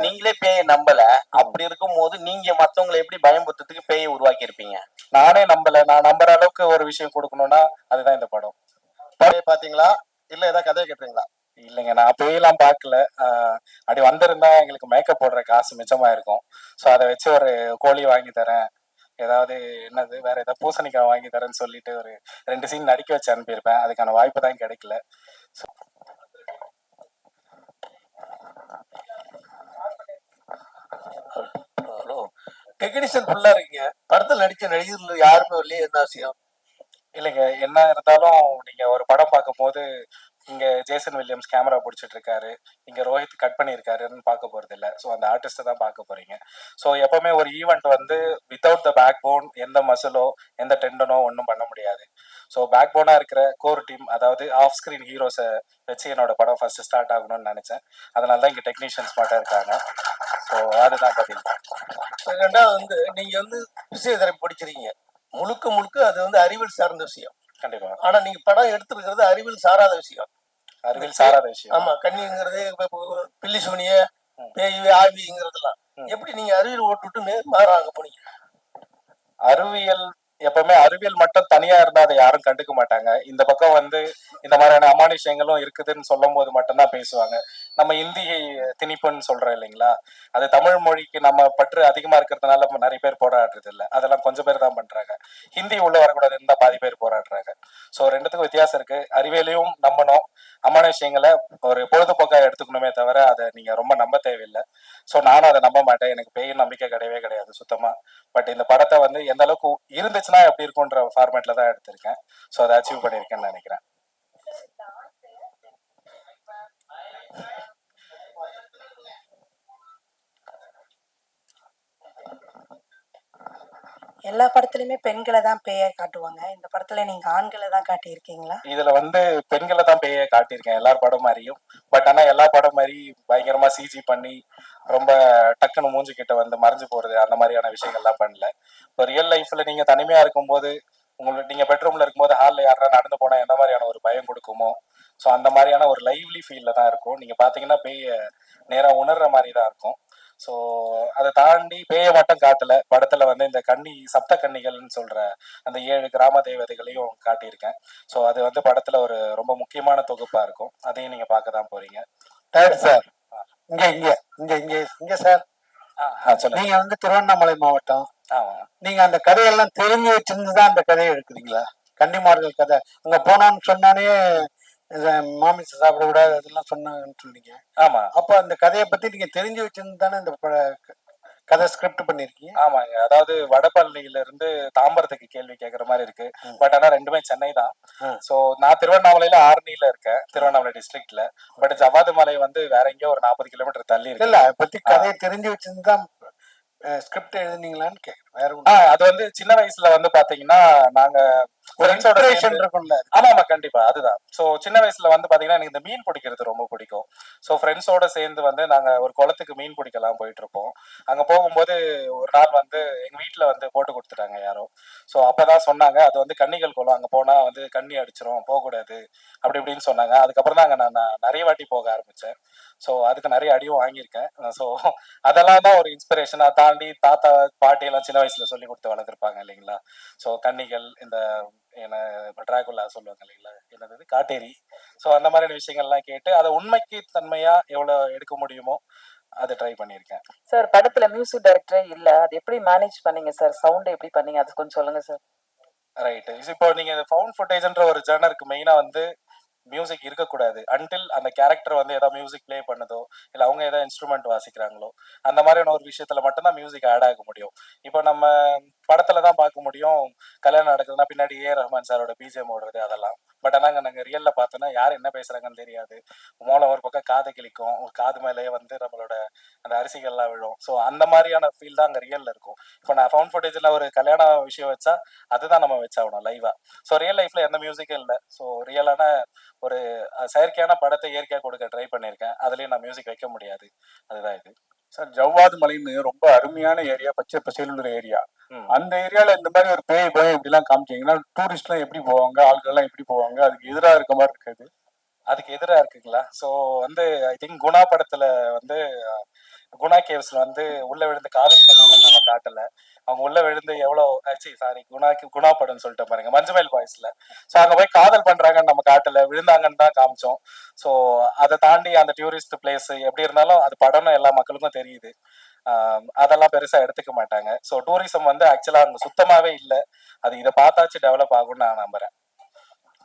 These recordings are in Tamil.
நீங்களே பேயை நம்பல. அப்படி இருக்கும் போது நீங்க மத்தவங்களை எப்படி பயமுறுத்துறதுக்கு பேயை உருவாக்கி இருப்பீங்க நானே நம்பல. நான் நம்புற அளவுக்கு ஒரு விஷயம் கொடுக்கணும்னா அதுதான் இந்த படம். பழைய பாத்தீங்களா இல்ல ஏதாவது கதையை கேட்டீங்களா இல்லைங்க நான் பேயெல்லாம் பார்க்கல. அப்படி வந்திருந்தா எங்களுக்கு மேக்கப் போடுற காசு மிச்சமா இருக்கும் ஸோ அதை வச்சு ஒரு கோழி வாங்கி தரேன். ஏதாவது என்னது வேற ஏதாவது பூசணிக்காய் வாங்கி தரேன்னு சொல்லிட்டு ஒரு ரெண்டு சீன் நடிக்க வச்சு அனுப்பியிருப்பேன். அதுக்கான வாய்ப்பு தான் கிடைக்கல. டெக்னீஷியன் ஃபுல்லா இருக்கீங்க. படத்தில் நடிச்ச நடிகர்கள் யாருமே இல்லையே என்ன அவசியம் இல்லைங்க என்ன இருந்தாலும் நீங்க ஒரு படம் பார்க்கும்போது இங்க ஜேசன் வில்லியம்ஸ் கேமரா பிடிச்சிட்டு இருக்காரு இங்க ரோஹித் கட் பண்ணியிருக்காருன்னு பார்க்க போறது இல்ல ஸோ அந்த ஆர்டிஸ்ட தான் பார்க்க போறீங்க. ஸோ எப்பவுமே ஒரு ஈவெண்ட் வந்து வித்தவுட் த பேக் போன் எந்த மசிலோ எந்த டெண்டனோ ஒன்றும் பண்ண முடியாது. ஸோ பேக் போனா இருக்கிற கோர் டீம் அதாவது ஆஃப் ஸ்கிரீன் ஹீரோஸை வச்சு என்னோட படம் ஃபர்ஸ்ட் ஸ்டார்ட் ஆகணும்னு நினைச்சேன். அதனால தான் இங்க டெக்னீஷியன்ஸ் மட்டும் இருக்காங்க. ஸோ அதுதான் பார்த்தீங்கன்னா ரெண்டாவது வந்து நீங்க வந்து பிசியோதெரப்பி படிச்சிருக்கீங்க. முழுக்க முழுக்க அது வந்து அறிவியல் சார்ந்த விஷயம். கண்டிப்பா. ஆனா நீங்க படம் எடுத்திருக்கிறது அறிவியல் சாராத விஷயம். அறிவியல் சாராத விஷயம். ஆமா கண்ணிங்கிறது பில்லி சூனிய பேய் ஆவிங்கிறதுலாம். எப்படி நீங்க அறிவியல் ஓட்டுட்டு நேர் மாறாங்க போனீங்க? அறிவியல் எப்பவுமே அறிவியல் மட்டும் தனியா இருந்தா அதை யாரும் கண்டுக்க மாட்டாங்க. இந்த பக்கம் வந்து இந்த மாதிரியான அமானுஷயங்களும் இருக்குதுன்னு சொல்லும் போது மட்டும்தான் பேசுவாங்க. நம்ம இந்தி திணிப்புன்னு சொல்றோம் இல்லைங்களா? அது தமிழ் மொழிக்கு நம்ம பற்று அதிகமா இருக்கிறதுனால நிறைய பேர் போராடுறது இல்ல. அதெல்லாம் கொஞ்சம் பேர் தான் பண்றாங்க. ஹிந்தி உள்ள வரக்கூடாது இருந்தா பாதி பேர் போராடுறாங்க. ஸோ ரெண்டுத்துக்கும் வித்தியாசம் இருக்கு. அறிவியலையும் நம்பணும். அமானுஷ்யங்களை ஒரு பொழுதுபோக்கா எடுத்துக்கணுமே தவிர அதை நீங்க ரொம்ப நம்ப தேவையில்லை. ஸோ நானும் அதை நம்ப மாட்டேன். எனக்கு பேய் நம்பிக்கை கிடையவே கிடையாது சுத்தமா. பட் இந்த படத்தை வந்து எந்த அளவுக்கு இருந்துச்சுன்னா எப்படி இருக்கும்ன்ற ஃபார்மேட்ல தான் எடுத்திருக்கேன். ஸோ அதை அச்சீவ் பண்ணியிருக்கேன்னு நினைக்கிறேன். எல்லா படத்துலயுமே பெண்களை தான் பேய காட்டுவாங்க. இந்த படத்துல நீங்க ஆண்களை தான் காட்டியிருக்கீங்களா? இதுல வந்து பெண்களை தான் பேய காட்டியிருக்கேன் எல்லா படம் மாதிரியும். பட் ஆனா எல்லா படம் மாதிரி பயங்கரமா சிஜி பண்ணி ரொம்ப டக்குன்னு மூஞ்சு கிட்ட வந்து மறைஞ்சு போறது அந்த மாதிரியான விஷயங்கள்லாம் பண்ணல. இப்போ ரியல் லைஃப்ல நீங்க தனிமையா இருக்கும்போது உங்களுக்கு நீங்க பெட்ரூம்ல இருக்கும்போது ஹால்ல யாரா நடந்து போனா எந்த மாதிரியான ஒரு பயம் கொடுக்குமோ ஸோ அந்த மாதிரியான ஒரு லைவ்லி ஃபீல்ல தான் இருக்கும். நீங்க பாத்தீங்கன்னா பேய நேரா உணர்ற மாதிரி தான் இருக்கும். ஸோ அதை தாண்டி பேய மட்டும் காட்டல. படத்துல வந்து இந்த கன்னி சப்த கன்னிகள்னு சொல்ற அந்த ஏழு கிராம தேவதைகளையும் காட்டியிருக்கேன். ஸோ அது வந்து படத்துல ஒரு ரொம்ப முக்கியமான தொகுப்பா இருக்கும். அதையும் நீங்க பார்க்க தான் போறீங்க. Director sir. இங்க இங்க இங்க இங்க இங்க சார். நீங்க வந்து திருவண்ணாமலை மாவட்டம். ஆமா. நீங்க அந்த கதையெல்லாம் தெரிஞ்சு வச்சிருந்து தான் அந்த கதையை எடுக்கிறீங்களா? கன்னிமார்கள் கதை. அங்க போனோம்னு சொன்னானே இது மாமிசம் சாப்பிடக்கூடாது அதெல்லாம் சொன்னாங்கன்னு சொன்னீங்க. ஆமா. அப்ப அந்த கதையை பத்தி நீங்க தெரிஞ்சு வச்சிருந்து தானே இந்த கதை ஸ்கிரிப்ட் பண்ணிருக்கீங்க? ஆமாங்க. அதாவது வடபழனியில இருந்து தாம்பரத்துக்கு கேள்வி கேட்கற மாதிரி இருக்கு. பட் ஆனா ரெண்டுமே சென்னை தான். சோ நான் திருவண்ணாமலையில ஆர்னில இருக்கேன். திருவண்ணாமலை டிஸ்ட்ரிக்ட்ல பட் ஜவாது மலை வந்து வேற எங்கேயோ ஒரு நாற்பது கிலோமீட்டர் தள்ளி இருக்கு. இல்ல அதை பத்தி கதையை தெரிஞ்சு வச்சிருந்து ஸ்கிரிப்ட் எழுதுனீங்களான்னு கேக்குறேன். அது வந்து சின்ன வயசுல வந்து பாத்தீங்கன்னா நாங்க இருக்கும்ல. ஆமா ஆமா கண்டிப்பா அதுதான். சோ சின்ன வயசுல வந்து பாத்தீங்கன்னா எனக்கு இந்த மீன் பிடிக்கிறது ரொம்ப பிடிக்கும். சோ ஃப்ரெண்ட்ஸோட சேர்ந்து வந்து நாங்க ஒரு குளத்துக்கு மீன் பிடிக்கலாம் போயிட்டு இருப்போம் அங்க போகும்போது ஒரு நாள் வந்து எங்க வீட்ல வந்து போட்டு கொடுத்துட்டாங்க யாரோ. சோ அப்பதான் சொன்னாங்க அது வந்து கன்னிகள் குளம் அங்க போனா வந்து கண்ணி அடிச்சிரும் போகக்கூடாது. அப்படி இப்படின்னு சொன்னாங்க. அதுக்கப்புறம் தான் அங்க நான் நிறைய வாட்டி போக ஆரம்பிச்சேன். சோ அதுக்கு நிறைய அடியும் வாங்கியிருக்கேன். சோ அதெல்லாம் தான் ஒரு இன்ஸ்பிரேஷனா தாண்டி தாத்தா பாட்டி எல்லாம் சின்ன வயசுல சொல்லி கொடுத்து வளர்த்துருப்பாங்க இல்லைங்களா? சோ கன்னிகள் இந்த என்ன டிராகுலா சொல்லுவாங்க இல்லைங்களா? என்னது காட்டேரி. ஸோ அந்த மாதிரியான விஷயங்கள்லாம் கேட்டு அதை உண்மைக்கு தன்மையா எவ்வளவு எடுக்க முடியுமோ அதை ட்ரை பண்ணியிருக்கேன். சார் படத்துல மியூசிக் டைரக்டரே இல்ல. அது எப்படி மேனேஜ் பண்ணீங்க சார் சவுண்ட் எப்படி பண்ணீங்க? அது கொஞ்சம் சொல்லுங்க சார் ரைட்டு இப்போ நீங்க ஃபவுண்ட் ஃபுட்டேஜ்ன்ற ஒரு ஜேர்னருக்கு மெயினா வந்து மியூசிக் இருக்கக்கூடாது. அன்டில் அந்த கேரக்டர் வந்து ஏதாவது மியூசிக் ப்ளே பண்ணுதோ இல்லை அவங்க ஏதாவது இன்ஸ்ட்ருமெண்ட் வாசிக்கிறாங்களோ அந்த மாதிரியான ஒரு விஷயத்துல மட்டும்தான் மியூசிக் ஆட் ஆக முடியும். இப்போ நம்ம படத்துல தான் பார்க்க முடியும். கல்யாணம் நடக்குதுன்னா பின்னாடி ஏ. ரஹ்மான் சாரோட பிஜிஎம் ஓடுறது அதெல்லாம். பட் ஆனால் நாங்கள் ரியல்ல பார்த்தோன்னா யார் என்ன பேசுறாங்கன்னு தெரியாது. மூலம் ஒரு பக்கம் காது கிழிக்கும். ஒரு காது மேலேயே வந்து நம்மளோட அந்த அரிசிகள்லாம் விழும். ஸோ அந்த மாதிரியான ஃபீல் தான் அங்கே ரியல்ல இருக்கும். இப்போ நான் ஃபவுண்ட் ஃபுட்டேஜ்ல ஒரு கல்யாண விஷயம் வச்சா அதுதான் நம்ம வச்சாகணும் லைவா ஸோ ரியல் லைஃப்ல எந்த மியூசிக்கும் இல்லை. ஸோ ரியலான ஒரு செயற்கையான படத்தை இயற்கையாக கொடுக்க ட்ரை பண்ணியிருக்கேன். அதுலயும் நான் மியூசிக் வைக்க முடியாது. அதுதான் இது. சார் ஜவ்வாது மலைன்னு ரொம்ப அருமையான ஏரியா பச்சை பசேலுள்ள ஏரியா. அந்த ஏரியால இந்த மாதிரி ஒரு பேய் பயம் இப்படி எல்லாம் காமிச்சீங்கன்னா டூரிஸ்ட் எல்லாம் எப்படி போவாங்க? ஆட்கள் எல்லாம் எப்படி போவாங்க? அதுக்கு எதிரா இருக்க மாதிரி இருக்காது அதுக்கு எதிரா இருக்குங்களா? ஸோ வந்து ஐ திங்க் குணா படத்துல வந்து குணா கேவ்ஸ்ல வந்து உள்ள விழுந்து காதல் பண்ணாங்கன்னு நம்ம காட்டல. அவங்க உள்ள விழுந்து எவ்வளவு ஆச்சு சாரி குணாக்கு குணா படம்னு சொல்லிட்டு பாருங்க மஞ்சுமேல் பாய்ஸ்ல ஸோ அங்க போய் காதல் பண்றாங்கன்னு நம்ம காட்டல விழுந்தாங்கன்னு தான் காமிச்சோம். ஸோ அதை தாண்டி அந்த டூரிஸ்ட் பிளேஸ் எப்படி இருந்தாலும் அது படம்னு எல்லா மக்களுக்கும் தெரியுது. அதெல்லாம் பெருசா எடுத்துக்க மாட்டாங்க. ஸோ டூரிசம் வந்து ஆக்சுவலா அங்க சுத்தமாவே இல்லை. அது இதை பார்த்தாச்சு டெவலப் ஆகும்னு நான் நம்புறேன்.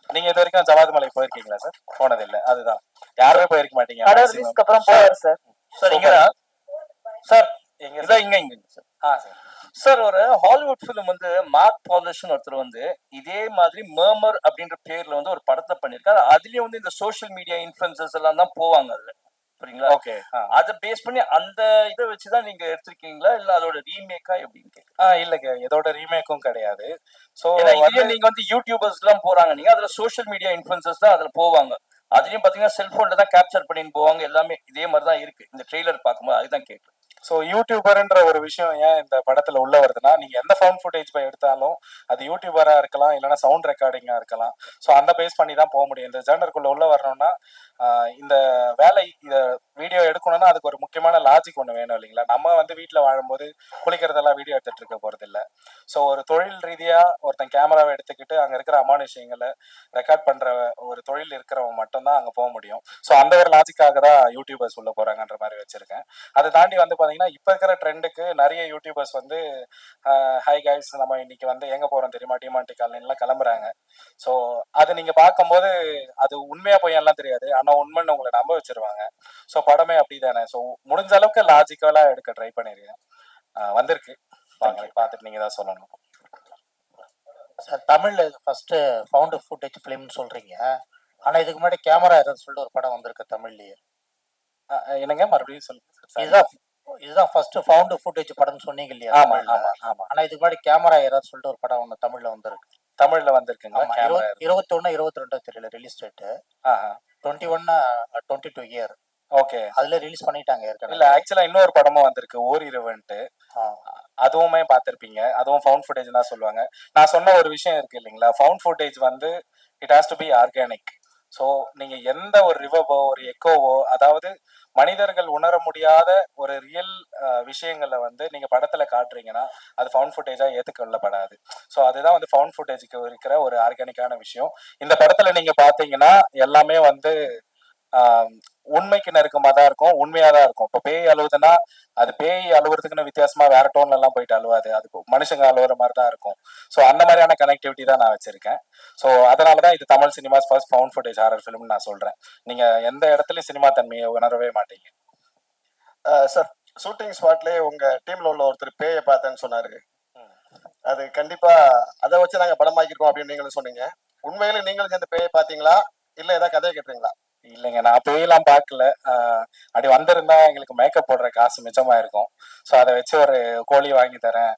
நீங்க இது வரைக்கும் ஜவாது மலை போயிருக்கீங்களா சார் போனது இல்ல அதுதான். யாருமே போயிருக்க மாட்டீங்க. படம் அப்புறம் போவார் சார் சார் இங்க சார் இங்க இங்க. Sir ah sir. சார் ஒரு ஹாலிவுட் ஃபிலிம் வந்து மார்க் பாலிஷன் ஒருத்தர் வந்து இதே மாதிரி மர்மர் அப்படின்ற பேர்ல வந்து ஒரு படத்தை பண்ணிருக்காரு அதுலயும் வந்து இந்த சோஷியல் மீடியா இன்ஃபுளுசர்ஸ் எல்லாம் தான் போவாங்க அதுல. புரியுங்களா? ஓகே அதை பேஸ் பண்ணி அந்த இதை வச்சுதான் நீங்க எடுத்திருக்கீங்களா? இல்ல அதோட ரீமேக்கா எப்படின்னு ஆ இல்லைங்க. இதோட ரீமேக்கும் கிடையாது. இதுலயே நீங்க வந்து யூடியூபர்ஸ் எல்லாம் போறாங்க. நீங்க அதுல சோஷியல் மீடியா இன்ஃபுளுசர்ஸ் தான் அதுல போவாங்க. அதுலயும் பாத்தீங்கன்னா செல்போன்ல தான் கேப்சர் பண்ணின்னு போவாங்க. எல்லாமே இதே மாதிரி தான் இருக்கு. இந்த ட்ரெய்லர் பார்க்கும்போது அதுதான் கேட்குறேன் ஸோ யூடியூபர்ன்ற ஒரு விஷயம் ஏன் இந்த படத்துல உள்ள வருதுன்னா நீங்க எந்த ஃபவுண்ட் ஃபுட்டேஜ் போய் எடுத்தாலும் அது யூடியூபரா இருக்கலாம் இல்லைன்னா சவுண்ட் ரெக்கார்டிங்கா இருக்கலாம். ஸோ அந்த பேஸ் பண்ணி தான் போக முடியும். இந்த ஜேர்னருக்குள்ள உள்ள வரணும்னா இந்த வேலை இதை வீடியோ எடுக்கணும்னா அதுக்கு ஒரு முக்கியமான லாஜிக் ஒன்று வேணும் இல்லைங்களா? நம்ம வந்து வீட்டில் வாழும்போது குளிக்கிறதெல்லாம் வீடியோ எடுத்துட்டு இருக்க போகிறது ஸோ ஒரு தொழில் ரீதியாக ஒருத்தன் கேமராவை எடுத்துக்கிட்டு அங்கே இருக்கிற அமானுஷயங்களை ரெக்கார்ட் பண்ணுற ஒரு தொழில் இருக்கிறவங்க மட்டும்தான் அங்கே போக முடியும். ஸோ அந்த ஒரு லாஜிக்காக தான் யூடியூபர்ஸ் உள்ள போகிறாங்கன்ற மாதிரி வச்சுருக்கேன். அதை தாண்டி வந்து பார்த்தீங்கன்னா இப்போ இருக்கிற ட்ரெண்டுக்கு நிறைய யூடியூபர்ஸ் வந்து ஹை கைஸ் நம்ம இன்னைக்கு வந்து எங்கே போகிறோம் தெரியுமா? டிமாண்டி காலனிலாம் கிளம்புறாங்க. ஸோ அது நீங்க பார்க்கும்போது அது உண்மையா பொய்யெல்லாம் தெரியாது. ஆனா உண்மைன்னு உங்களை நம்ப வச்சிருவாங்க. ஸோ படமே அப்படிதானே. ஸோ முடிஞ்ச அளவுக்கு லாஜிக்கலா எடுக்க ட்ரை பண்ணிருக்கேன். வந்திருக்கு. பார்த்துட்டு நீங்க தான் சொல்லணும். சார் தமிழ்ல ஃபர்ஸ்ட் ஃபவுண்ட் ஃபுட்டேஜ் ஃபிலிம்னு சொல்றீங்க. ஆனா இதுக்கு முன்னாடி கேமரா ஏதாவது சொல்லிட்டு ஒரு படம் வந்திருக்கு தமிழ்லயே. என்னங்க? மறுபடியும் சொல்லுங்க. இதுதான் இதுதான் ஃபர்ஸ்ட் ஃபவுண்ட் ஃபுட்டேஜ் படம்னு சொன்னீங்க இல்லையா ஆமா? ஆமா ஆமா. ஆனா இதுக்கு முன்னாடி கேமரா ஏதாவது சொல்லிட்டு ஒரு படம் ஒன்று தமிழ்ல வந்திருக்கு. தமிழ்ல வந்திருக்குங்க கேமரா இருபத்தி ரெண்டு தெரியல ரிலீஸ் டேட்டு டுவெண்ட்டி ஒன்னு டுவெண்ட்டி டூ இயர் ஓகே அதுல ரிலீஸ் பண்ணிட்டாங்க இல்ல ஆக்சுவலா இன்னொரு படமும் வந்திருக்கு ஓரிரவன்ட்டு. அதுவுமே பார்த்திருப்பீங்க. அதுவும் ஃபவுண்ட் ஃபுட்டேஜ் தான் சொல்லுவாங்க. நான் சொன்ன ஒரு விஷயம் இருக்கு இல்லைங்களா? ஃபவுண்ட் ஃபுட்டேஜ் வந்து it has to be organic so நீங்க எந்த ஒரு ரிவவோ ஒரு எக்கோவோ அதாவது மனிதர்கள் உணர முடியாத ஒரு ரியல் விஷயங்களை வந்து நீங்க படத்துல காட்டுறீங்கன்னா அது ஃபவுண்ட் ஃபுட்டேஜா ஏத்துக்கொள்ளப்படாது. ஸோ அதுதான் வந்து ஃபவுண்ட் ஃபுட்டேஜுக்கு இருக்கிற ஒரு ஆர்கானிக்கான விஷயம். இந்த படத்துல நீங்க பாத்தீங்கன்னா எல்லாமே வந்து ஆஹ் உண்மைக்கு நெருக்கமா தான் இருக்கும் உண்மையா தான் இருக்கும். இப்போ பேய் அழுவுதுன்னா அது பேய் அழுவுறதுக்குன்னு வித்தியாசமா வேற டோன்ல எல்லாம் போயிட்டு அழுவாது. அது மனுஷங்க அழுவுற மாதிரி தான் இருக்கும். ஸோ அந்த மாதிரியான கனெக்டிவிட்டி தான் நான் வச்சிருக்கேன். ஸோ அதனால தான் இது Tamil cinema's first found footage horror ஃபிலிம்னு நான் சொல்றேன். நீங்க எந்த இடத்துலயும் சினிமா தன்மையை உணரவே மாட்டீங்க. சார் ஷூட்டிங் ஸ்பாட்லயே உங்க டீம்ல உள்ள ஒருத்தர் பேயை பார்த்தேன்னு சொன்னாரு. அது கண்டிப்பா அதை வச்சு நாங்க படமாக்கிருக்கோம் அப்படின்னு நீங்களும் சொன்னீங்க. உண்மையில நீங்களும் சேர்ந்து பேயை பாத்தீங்களா இல்ல ஏதாவது கதையை கேட்டீங்களா இல்லைங்க நான் பேயெல்லாம் பார்க்கல. அப்படி வந்திருந்தா எங்களுக்கு மேக்கப் போடுற காசு மிச்சமா இருக்கும். ஸோ அதை வச்சு ஒரு கோழி வாங்கி தரேன்.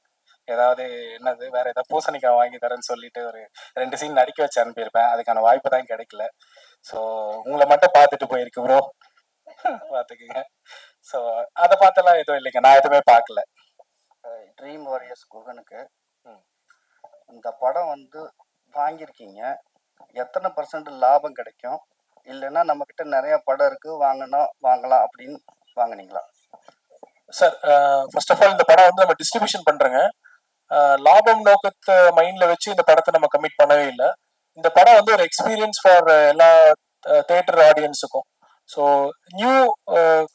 ஏதாவது என்னது வேற ஏதாவது பூசணிக்காய் வாங்கி தரேன்னு சொல்லிட்டு ஒரு ரெண்டு சீன் நடிக்க வச்சு அனுப்பியிருப்பேன். அதுக்கான வாய்ப்பு தான் கிடைக்கல. ஸோ உங்களை மட்டும் பார்த்துட்டு போயிருக்கு ப்ரோ பார்த்துக்குங்க. ஸோ அதை பார்த்தெல்லாம் எதுவும் இல்லைங்க நான் எதுவுமே பார்க்கல. ட்ரீம் வாரியர்ஸ் குகனுக்கு இந்த படம் வந்து வாங்கியிருக்கீங்க. எத்தனை பர்சன்ட் லாபம் கிடைக்கும்? இல்லைன்னா நம்ம கிட்ட நிறைய படம் இருக்கு வாங்கினா வாங்கலாம் அப்படின்னு வாங்குனீங்களா? சார் ஃபர்ஸ்ட் ஆஃப் ஆல் இந்த படம் வந்து நம்ம டிஸ்ட்ரிபியூஷன் பண்றோங்க. லாபம் நோக்கத்தை மைண்ட்ல வச்சு இந்த படத்தை நம்ம கமிட் பண்ணவே இல்லை. இந்த படம் வந்து ஒரு எக்ஸ்பீரியன்ஸ் ஃபார் எல்லா தேட்டர் ஆடியன்ஸுக்கும் ஸோ நியூ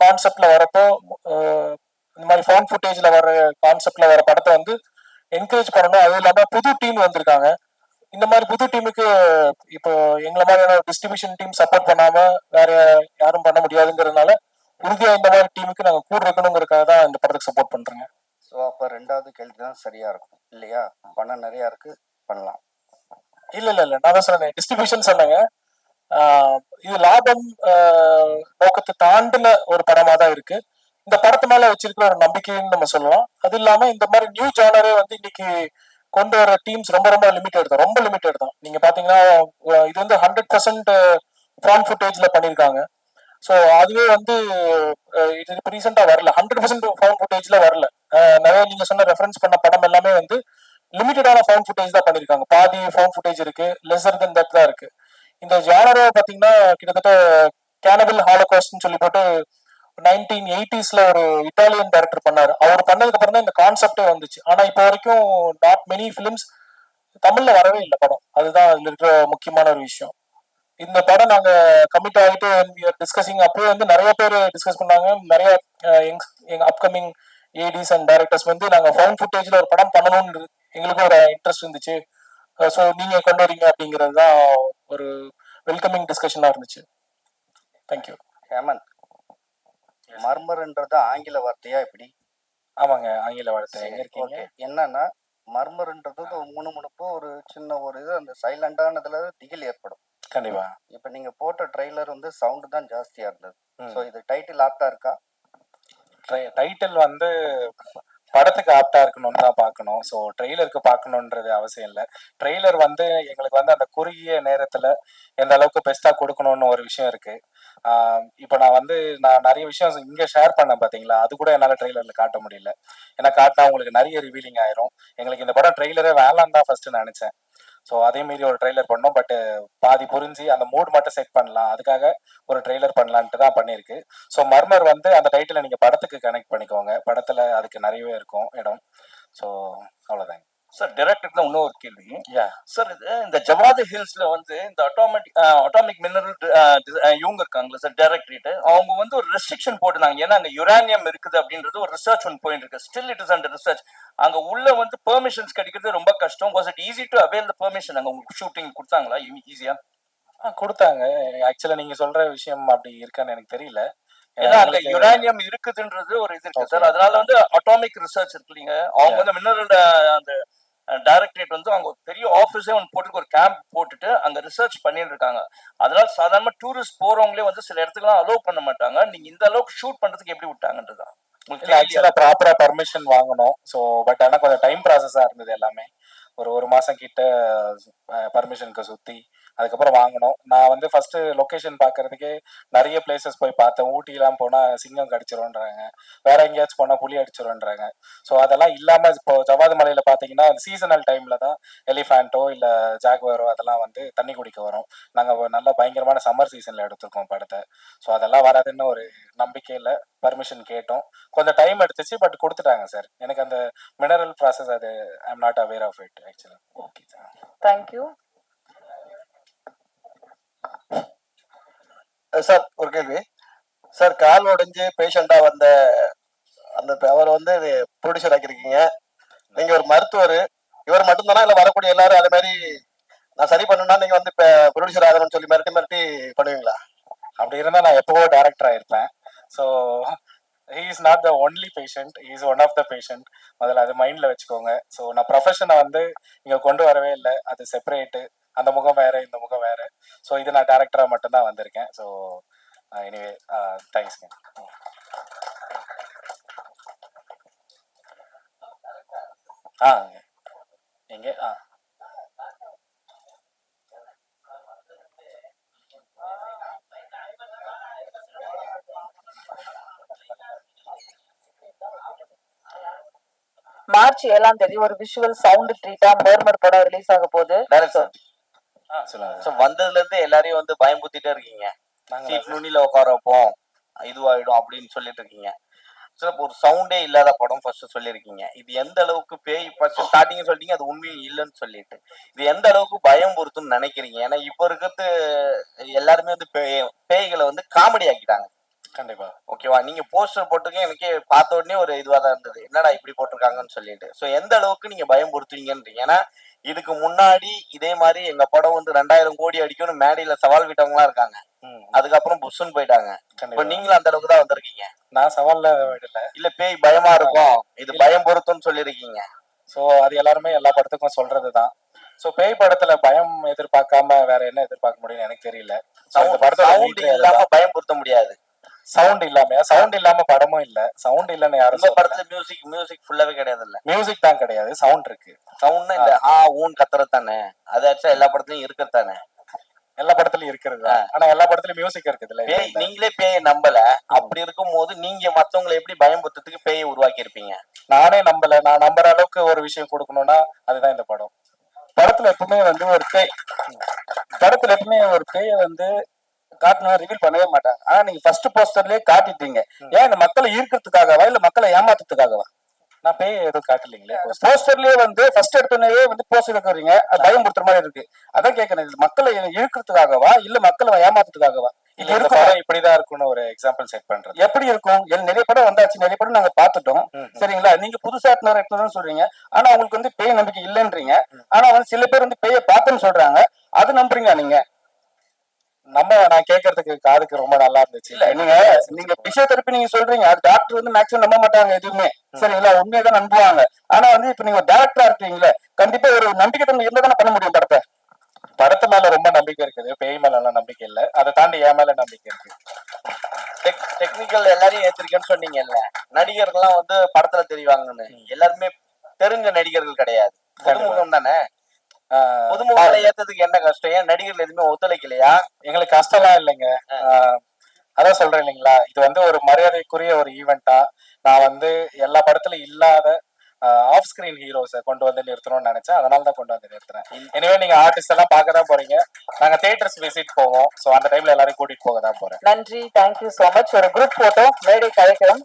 கான்செப்ட்ல வரப்போ இந்த மாதிரி ஃபோன் ஃபுட்டேஜில் வர கான்செப்ட்ல வர படத்தை வந்து என்கரேஜ் பண்ணணும் அதுவும் இல்லாமல் புது டீம் வந்திருக்காங்க. இந்த மாதிரி புது டீமுக்கு இப்போ எங்களை மாதிரியான டிஸ்ட்ரிபியூஷன் டீம் சப்போர்ட் பண்ணாம வேற யாரும் பண்ண முடியாதுங்கிறதுனால உறுதியா இந்த மாதிரி டீமுக்கு நாங்க கூட இருக்கணுங்கிறதுக்காக தான் இந்த படத்துக்கு சப்போர்ட் பண்றோங்க. ஸோ அப்போ ரெண்டாவது கேள்வி தான் சரியா இருக்கும். இல்லையா? பணம் நிறையா இருக்கு பண்ணலாம். இல்ல இல்ல இல்ல. நான் தான் சொன்னேன். டிஸ்ட்ரிபியூஷன் சொன்னேங்க. இது லாபம் நோக்கத்தை தாண்டின ஒரு படமா தான் இருக்கு. இந்த படத்து மேல வச்சிருக்கிற ஒரு நம்பிக்கைன்னு நம்ம சொல்லலாம். அது இல்லாம இந்த மாதிரி நியூ ஜானரே வந்து இன்னைக்கு கொண்டு வர டீம்ஸ் ரொம்ப ரொம்ப லிமிட்டட் தான். ரொம்ப லிமிட்டட் தான். நீங்க பாத்தீங்கன்னா இது வந்து ஹண்ட்ரட் பர்சன்ட் ஃபான் ஃபுட்டேஜ்ல பண்ணிருக்காங்க. ஸோ அதுவே வந்து இது இப்போ ரீசெண்டாக வரல. ஹண்ட்ரட் பர்சன்ட் ஃபவுண்ட் ஃபுட்டேஜ்ல வரல. நிறைய நீங்க சொன்ன ரெஃபரன்ஸ் பண்ண படம் எல்லாமே வந்து லிமிட்டடான ஃபவுண்ட் ஃபுட்டேஜ் தான் பண்ணியிருக்காங்க பாதி ஃபவுண்ட் ஃபுட்டேஜ் இருக்கு. லெசர் தென் தட் தான் இருக்கு. இந்த ஜானரோ பார்த்தீங்கன்னா கிட்டத்தட்ட கேனபிள் ஹாலோகாஸ்ட்னு சொல்லி போட்டு நைன்டீன் எயிட்டிஸ்ல ஒரு இட்டாலியன் டைரக்டர் பண்ணாரு. அவர் பண்ணதுக்கு அப்புறம் தான் இந்த கான்செப்டே வந்துச்சு. ஆனா இப்போ வரைக்கும் நாட் மெனி ஃபிலிம்ஸ் தமிழ்ல வரவே இல்லை படம். அதுதான் அதுல இருக்கிற முக்கியமான ஒரு விஷயம். இந்த படம் நாங்க கமிட் ஆகிட்டு டிஸ்கசிங் அப்பவே வந்து நிறைய பேர் டிஸ்கஸ் பண்ணாங்க. நிறைய எங்க அப்கமிங் ஏடிஸ் அண்ட் டைரக்டர்ஸ் வந்து நாங்க ஃபவுண்ட் ஃபுட்டேஜ்ல ஒரு படம் பண்ணணும்னு எங்களுக்கும் ஒரு இன்ட்ரெஸ்ட் இருந்துச்சு. ஸோ நீங்க கொண்டு வரீங்க அப்படிங்கிறது தான் ஒரு வெல்கமிங் டிஸ்கஷனா இருந்துச்சு. தேங்க்யூ ஹேமந்த் மர்மர்ன்றது ஆங்கில வார்த்தையா இப்படி ஆமாங்க ஆங்கில வார்த்தை. எங்க இருக்கீங்க? என்னன்னா மர்மர்ன்றது ஒரு முணுமுணுப்பு ஒரு சின்ன ஒரு இது அந்த சைலண்டானதுல திகில் ஏற்படும். கண்டிப்பா. இப்ப நீங்க போட்ட ட்ரெய்லர் வந்து சவுண்ட் தான் ஜாஸ்தியா இருந்தது. சோ இது டைட்டில் ஆப்டா இருக்கா? டைட்டில் வந்து படத்துக்கு ஆப்டா இருக்கணும்னு தான் பார்க்கணும். ஸோ ட்ரெய்லருக்கு பார்க்கணுன்றது அவசியம் இல்லை. ட்ரெய்லர் வந்து எங்களுக்கு வந்து அந்த குறுகிய நேரத்துல எந்த அளவுக்கு பெஸ்டா கொடுக்கணும்னு ஒரு விஷயம் இருக்கு. இப்போ நான் வந்து நான் நிறைய விஷயம் இங்க ஷேர் பண்ணேன் பாத்தீங்களா? அது கூட என்னால ட்ரெய்லர்ல காட்ட முடியல. ஏன்னா காட்டினா உங்களுக்கு நிறைய ரிவீலிங் ஆயிரும். எங்களுக்கு இந்த படம் ட்ரெய்லரே வேணாம் தான் ஃபர்ஸ்ட் நினைச்சேன். ஸோ அதே மீறி ஒரு ட்ரெய்லர் பண்ணோம். பட் பாதி புரிஞ்சு அந்த மூட் மட்டும் செட் பண்ணலாம். அதுக்காக ஒரு ட்ரெய்லர் பண்ணலான்ட்டு தான் பண்ணியிருக்கு. ஸோ மர்மர் வந்து அந்த டைட்டிலை நீங்கள் படத்துக்கு கனெக்ட் பண்ணிக்கோங்க. படத்தில் அதுக்கு நிறையவே இருக்கும் இடம். ஸோ அவ்வளோதாங்க சார் டைரக்டர் தான் இன்னொரு கேள்வி. சார் இது இந்த ஜவாது ஹில்ஸ்ல வந்து இந்த அட்டாமிக் அட்டாமிக் மினரல் இவங்க இருக்காங்களா சார் டைரக்டரேட் அவங்க வந்து ஒரு ரெஸ்ட்ரிக்ஷன் போட்டுனாங்க ஏன்னா அங்க யுரேனியம் இருக்குது அப்படின்றது ஒரு ரிசர்ச் ஒன்று போயிட்டு இருக்கு. Still it is under research அங்க உள்ள வந்து பெர்மிஷன்ஸ் கிடைக்கிறது ரொம்ப கஷ்டம். Was it easy to avail the permission அங்க உங்களுக்கு ஷூட்டிங் கொடுத்தாங்களா? ஈஸியா கொடுத்தாங்க. ஆக்சுவலா நீங்க சொல்ற விஷயம் அப்படி இருக்கான்னு எனக்கு தெரியல. ஏன்னா அங்க யுரேனியம் இருக்குதுன்றது ஒரு இது இருக்கு சார். அதனால வந்து அட்டாமிக் ரிசர்ச் இருக்கு இல்லைங்க. அவங்க. வந்து மினரல் அந்த டைரக்டரேட் வந்து அவங்க ஒரு பெரிய ஆஃபீஸே ஒன்று போட்டு ஒரு கேம்ப் போட்டுட்டு அங்க ரிசர்ச் பண்ணிட்டு இருக்காங்க அதனால சாதாரண டூரிஸ்ட் போறவங்களே வந்து சில இடத்துக்குலாம் அலோவ் பண்ண மாட்டாங்க. நீங்க இந்த அளவுக்கு ஷூட் பண்றதுக்கு எப்படி விட்டாங்கன்றதுதான்? ஆக்சுவலா ப்ராப்பரா பர்மிஷன் வாங்கணும். ஸோ பட் ஆனா கொஞ்சம் டைம் ப்ராசஸா இருந்தது எல்லாமே. ஒரு ஒரு மாசம் கிட்ட பர்மிஷனுக்கு சுத்தி. அதுக்கப்புறம் வாங்கணும். நான் வந்து ஃபர்ஸ்ட் லொக்கேஷன் பார்க்கறதுக்கே நிறைய பிளேசஸ் போய் பார்த்தேன். ஊட்டிலாம் போனா சிங்கம் கடிச்சிரும்ன்றாங்க. வேற எங்கேயாச்சும் போனா புலி அடிச்சிரும்ன்றாங்க. ஸோ அதெல்லாம் இல்லாம இப்போ ஜவாது மலையில பாத்தீங்கன்னா சீசனல் டைம்ல தான் எலிஃபேண்டோ இல்ல ஜாக்வரோ அதெல்லாம் வந்து தண்ணி குடிக்க வரும். நாங்க நல்லா நல்ல பயங்கரமான சம்மர் சீசன்ல எடுத்திருக்கோம் படத்தை. ஸோ அதெல்லாம் வராதுன்னு ஒரு நம்பிக்கையில பர்மிஷன் கேட்டோம். கொஞ்சம் டைம் எடுத்துச்சு பட் கொடுத்துட்டாங்க சார் எனக்கு அந்த மினரல் ப்ராசஸ் அது I am not aware of it ஆக்சுவலா okay sir thank you sir ஒரு கேள்வி. சார் கால் உடைஞ்சு பேஷண்டா வந்த அந்த அவர் வந்து ப்ரொடியூசர் ஆக்கியிருக்கீங்க. நீங்க ஒரு மருத்துவர் இவர் மட்டும்தானா? இல்ல வரக்கூடிய எல்லாரும் அதே மாதிரி நான் சரி பண்ணணும்னா நீங்க வந்து ப்ரொடியூசர் ஆகணும்னு சொல்லி மிரட்டி மிரட்டி பண்ணுவீங்களா? அப்படி இருந்தா நான் எப்பவோ director ஆயிருப்பேன். So he is not the only patient is one of the patient முதல்ல அது மைண்ட்ல வச்சுக்கோங்க. ஸோ நான் ப்ரொஃபஷனை வந்து இங்க கொண்டு வரவே இல்லை. அது செப்பரேட்டு அந்த முகம் வேற இந்த முகம் வேற. ஸோ இது நான் டேரக்டரா மட்டும்தான் வந்திருக்கேன். ஸோ எனிவே தேங்க்ஸ்ங்க ஆ எங்க ஆ. மார்ச் ஏழாம் தேதி ஒரு விஷுவல் சவுண்ட் ட்ரீட்டா மர்மர் படம் ரிலீஸ் ஆக போகுது. ஸோ வந்ததுல இருந்து எல்லாரையும் வந்து பயம்புத்திட்டே இருக்கீங்க. சீட் நுனியில உட்கார வைப்போம் இதுவாயிடும் அப்படின்னு சொல்லிட்டு இருக்கீங்க. ஸோ ஒரு சவுண்டே இல்லாத படம் ஃபர்ஸ்ட் சொல்லியிருக்கீங்க. இது எந்த அளவுக்கு பேய் ஃபர்ஸ்ட் ஸ்டார்டிங் சொல்லிட்டீங்க அது உண்மையும் இல்லைன்னு சொல்லிட்டு. இது எந்த அளவுக்கு பயம் பொறுத்துன்னு நினைக்கிறீங்க? ஏன்னா இப்போ இருக்கிறது எல்லாருமே வந்து பேய் பேய்களை வந்து காமெடி ஆக்கிட்டாங்க. கண்டிப்பா. ஓகேவா நீங்க போஸ்டர் போட்டிருக்கீங்க எனக்கே பார்த்த உடனே ஒரு இதுவா தான் இருந்தது. என்னடா இப்படி போட்டிருக்காங்கன்னு சொல்லிட்டு. ஸோ எந்த அளவுக்கு நீங்க பயம் பொறுத்துவீங்கன்றீங்க? ஏன்னா இதுக்கு முன்னாடி இதே மாதிரி எங்க படம் வந்து ரெண்டாயிரம் கோடி அடிக்கும்னு மேடையில சவால் விட்டவங்களாம் இருக்காங்க. அதுக்கப்புறம் புஷ்ஷுன்னு போயிட்டாங்க. இப்போ நீங்களும் அந்த அளவுக்கு தான் வந்திருக்கீங்க. நான் சவால்ல விடல இல்ல பேய் பயமா இருக்கும். இது பயம் பொருத்தும்னு சொல்லியிருக்கீங்க. ஸோ அது எல்லாருமே எல்லா படத்துக்கும் சொல்றதுதான். ஸோ பேய் படத்துல பயம் எதிர்பார்க்காம வேற என்ன எதிர்பார்க்க முடியும்னு எனக்கு தெரியல. சவுண்ட் இல்லாம பயம் பொருத்த முடியாது. சவுண்ட் இல்லாம சவுண்ட் இல்லாம படமும் இல்ல. சவுண்ட் இல்லன்னு யாரும். படத்துல மியூசிக் மியூசிக் ஃபுல்லாவே கிடையாது இல்ல மியூசிக் தான் கிடையாது. சவுண்ட் இருக்கு. சவுண்ட்னா இந்த ஆ. ஊன் கத்துறது தானே? அது ஆக்சுவலா எல்லா படத்துலயும் இருக்கிறது தானே? எல்லா படத்துலயும் இருக்கிறது. ஆனா எல்லா படத்துலயும் மியூசிக் இருக்குதுல்ல பேய் நீங்களே பேயை நம்பல. அப்படி இருக்கும்போது நீங்க மத்தவங்களை எப்படி பயம்புறதுக்கு பேயை உருவாக்கி இருப்பீங்க நானே நம்பல. நான் நம்புற அளவுக்கு ஒரு விஷயம் கொடுக்கணும்னா அதுதான் இந்த படம். படத்துல எப்பவுமே வந்து ஒரு பேய். படத்துல எப்பவுமே ஒரு பேயை வந்து காட்டணும் ரிவீல் பண்ணவே மாட்டாங்க. ஆனா நீங்க ஃபர்ஸ்ட் போஸ்டர்லயே காட்டிட்டீங்க. ஏன் இந்த மக்களை ஈர்க்கிறதுக்காகவா இல்ல மக்களை ஏமாத்துறதுக்காகவா? நான் பேய் எதுவும் காட்டலீங்களே போஸ்டர்லயே வந்து ஃபர்ஸ்ட் எடுத்தோடனே வந்து போஸ்டர் இருக்கிறீங்க அது பயமுறுத்துற மாதிரி இருக்கு. அதான் கேட்கறேன் மக்களை இழுக்கிறதுக்காகவா இல்ல மக்களை ஏமாத்துறதுக்காகவா? இல்ல இந்த படம் இப்படிதான் இருக்கும்னு ஒரு எக்ஸாம்பிள் செட் பண்றது. எப்படி இருக்கும்? நிறைய படம் வந்தாச்சு நிறைய படம் நாங்க பார்த்துட்டோம். ம். சரிங்களா? நீங்க புதுசா எடுத்துனவர் எடுத்துனு சொல்றீங்க. ஆனா உங்களுக்கு வந்து பேய் நம்பிக்கை இல்லைன்றீங்க. ஆனா வந்து சில பேர் வந்து பேய பார்த்தேன்னு சொல்றாங்க. அது நம்புறீங்க நீங்க? நம்ம நான் கேட்கறதுக்கு காதுக்கு ரொம்ப நல்லா இருந்துச்சு. இல்ல நீங்க நீங்க பிசியோதெரப்பி நீங்க சொல்றீங்க. டாக்டர் வந்து மேக்ஸிமம் நம்ப மாட்டாங்க எதுவுமே. சரிங்களா? உண்மையை தான் நம்புவாங்க. ஆனா வந்து இப்ப நீங்க டேரக்டரா இருக்கீங்களே கண்டிப்பா ஒரு நம்பிக்கை தன்மை இருந்தா தானே பண்ண முடியும் படத்தை? படத்து மேல ரொம்ப நம்பிக்கை இருக்குது. பேய் மேல எல்லாம் நம்பிக்கை இல்ல. அதை தாண்டி என் மேல நம்பிக்கை இருக்கு. டெக்னிக்கல் எல்லாரையும் ஏத்திருக்கேன்னு சொன்னீங்கல்ல. நடிகர்கள்லாம் வந்து படத்துல தெரிவாங்கன்னு. எல்லாருமே தெரிஞ்ச நடிகர்கள் கிடையாது. தானே புதுமுகங்களை ஏத்ததுக்கு என்ன கஷ்டம்? ஏன் நடிகர்கள் எதுவுமே ஒத்துழைக்கலையா? எங்களுக்கு கஷ்டம்லாம் இல்லைங்க. அதான் சொல்றேன் இல்லைங்களா? இது வந்து ஒரு மரியாதைக்குரிய ஒரு ஈவெண்டா நான் வந்து எல்லா படத்துலயும் இல்லாத ஆஃப் ஸ்கிரீன் ஹீரோஸை கொண்டு வந்து நிறுத்தணும்னு நினைச்சேன். அதனால தான் கொண்டு வந்து நிறுத்துறேன். எனவே நீங்க ஆர்டிஸ்ட் எல்லாம் பார்க்க தான் போறீங்க. நாங்க தியேட்டர்ஸ் விசிட் போவோம். ஸோ அந்த டைம்ல எல்லாரையும் கூட்டிட்டு போக தான் போறேன். நன்றி. தேங்க்யூ so மச் ஒரு குரூப் போட்டோ மேடை கலைக்கலாம்